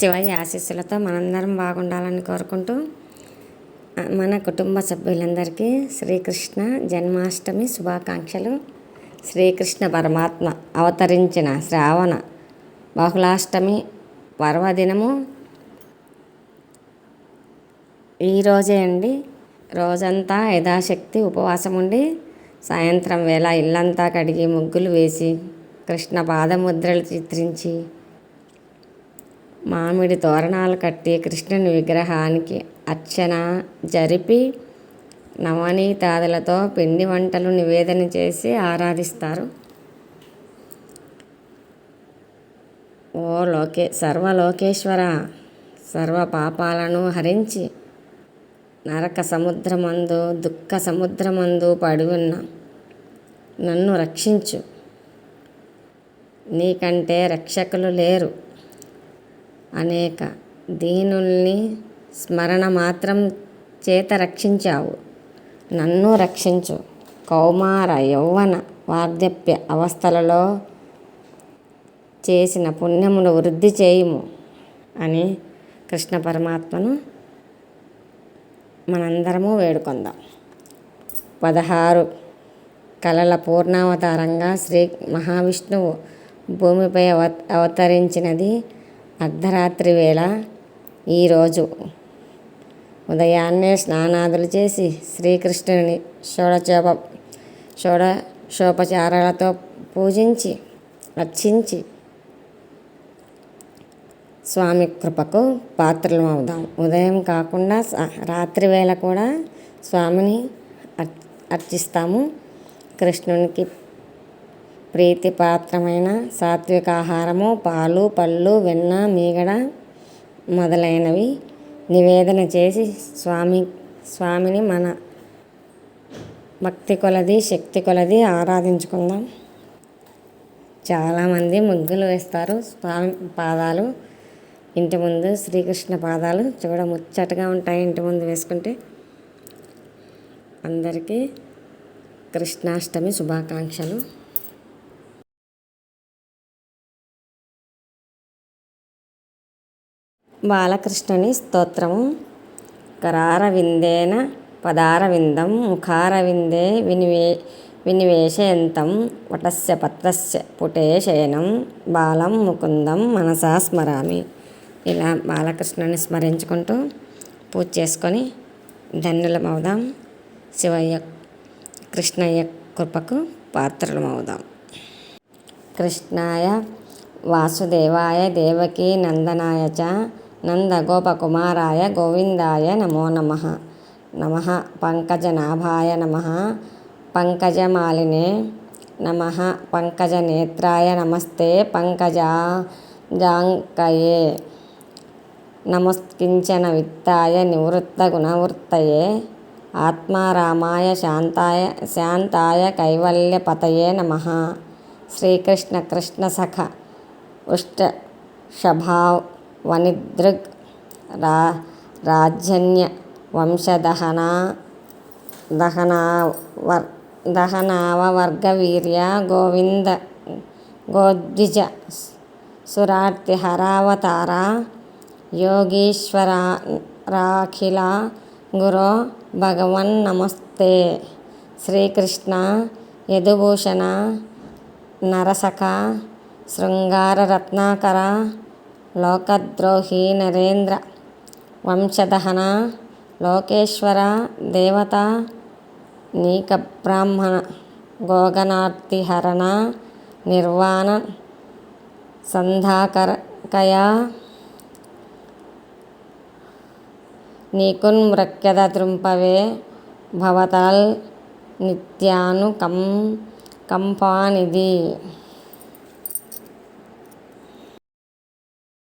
శివయ్య ఆశీస్సులతో మనందరం బాగుండాలని కోరుకుంటూ మన కుటుంబ సభ్యులందరికీ శ్రీకృష్ణ జన్మాష్టమి శుభాకాంక్షలు. శ్రీకృష్ణ పరమాత్మ అవతరించిన శ్రావణ బహుళాష్టమి పర్వదినము. ఈరోజే అండి. రోజంతా యథాశక్తి ఉపవాసం ఉండి సాయంత్రం వేళ ఇల్లంతా కడిగి ముగ్గులు వేసి కృష్ణ పాదముద్రలు చిత్రించి మామిడి తోరణాలు కట్టి కృష్ణుని విగ్రహానికి అర్చన జరిపి నవనీతాదులతో పిండి వంటలు నివేదన చేసి ఆరాధిస్తారు. ఓ లోకే సర్వలోకేశ్వర సర్వ పాపాలను హరించి నరక సముద్రమందు దుఃఖ సముద్రమందు పడి ఉన్న నన్ను రక్షించు. నీకంటే రక్షకులు లేరు. అనేక దీనుల్ని స్మరణ మాత్రం చేత రక్షించావు. నన్ను రక్షించు. కౌమార యౌవన వార్ధప్య అవస్థలలో చేసిన పుణ్యమును వృద్ధి చేయుము అని కృష్ణ పరమాత్మను మనందరము వేడుకొందాం. పదహారు. కళల పూర్ణావతారంగా శ్రీ మహావిష్ణువు భూమిపై అవ అవతరించినది అర్ధరాత్రి వేళ ఈరోజు ఉదయాన్నే స్నానాదులు చేసి శ్రీకృష్ణుని షోడచోప షోడశోపచారాలతో పూజించి అర్చించి స్వామి కృపకు పాత్రలు అవుదాం ఉదయం కాకుండా రాత్రి వేళ కూడా స్వామిని అర్చిస్తాము. కృష్ణునికి ప్రీతిపాత్రమైన సాత్విక ఆహారము పాలు పళ్ళు వెన్న మీగడ మొదలైనవి నివేదన చేసి స్వామి స్వామిని మన భక్తి కొలది శక్తి కొలది ఆరాధించుకుందాం. చాలామంది ముగ్గులు వేస్తారు స్వామి పాదాలు. ఇంటి ముందు శ్రీకృష్ణ పాదాలు చూడ ముచ్చటగా ఉంటాయి ఇంటి ముందు వేసుకుంటే. అందరికీ కృష్ణాష్టమి శుభాకాంక్షలు. బాలకృష్ణుని స్తోత్రం. కరారవిందేన పదారవిందం ముఖారవిందే వినివే వినివేశయంతం వటస్య పత్రస్య పుటే శయనం బాలం ముకుందం మనసా స్మరామి. ఇలా బాలకృష్ణుని స్మరించుకుంటూ పూజ చేసుకొని ధన్యులమవుదాం. శివయ్య కృష్ణయ్య కృపకు పాత్రలమవుదాం. కృష్ణాయ వాసుదేవాయ దేవకీ నందనాయ చ నందగోపకుమారాయ గోవిందాయ నమో నమ నమ పంకజనాభాయ నమ పంకజమాలినే నమ పంకజనేత్రాయ నమస్తే పంకజాంకయే నమస్కించన విత్తాయ నివృత్త గుణవృత్తయే ఆత్మారామాయ శాంతాయ శాంతాయ కైవల్యపతయే నమ శ్రీకృష్ణ కృష్ణ సఖ ఉష్ట షభావ్ వనిదృగ్ రా రాజన్య వంశదహన దహనావ దహనావవర్గవీర్య గోవింద గోద్విజ సురార్తిహరావతార యోగీశ్వర రాఖిల గురో భగవన్ నమస్తే శ్రీకృష్ణ యదుభూషణ నరసక శృంగార రత్నాకర లోకద్రోహి నరేంద్ర వంశదహన లోకేశ్వర దేవత నీకబ్రాహ్మణ గోగనార్తిహరణ నిర్వాణ సంధాకరకయా నీకున్మృక్యద త్రుంపవే భవతల్ నిత్యాను కం కంపానిది